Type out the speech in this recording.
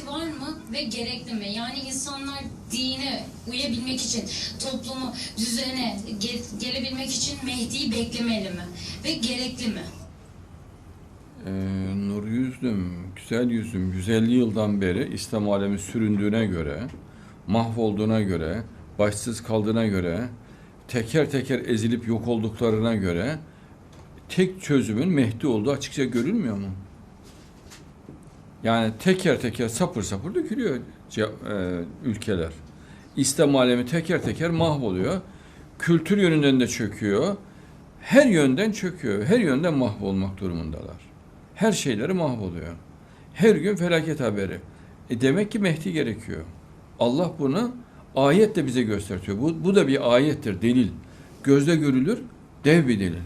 Mehdi var mı ve gerekli mi? Yani insanlar dine uyabilmek için, toplumu düzene ge- gelebilmek için Mehdi'yi beklemeli mi? Ve gerekli mi? Ee, nur yüzlüm, güzel yüzüm 150 yıldan beri İslam alemi süründüğüne göre, mahvolduğuna göre, başsız kaldığına göre, teker teker ezilip yok olduklarına göre tek çözümün Mehdi olduğu açıkça görülmüyor mu? Yani teker teker sapır sapır dökülüyor e, ülkeler. İslam alemi teker teker mahvoluyor. Kültür yönünden de çöküyor. Her yönden çöküyor. Her yönden mahvolmak durumundalar. Her şeyleri mahvoluyor. Her gün felaket haberi. E demek ki Mehdi gerekiyor. Allah bunu ayetle bize gösteriyor. Bu, bu da bir ayettir, delil. Gözle görülür, dev bir delil.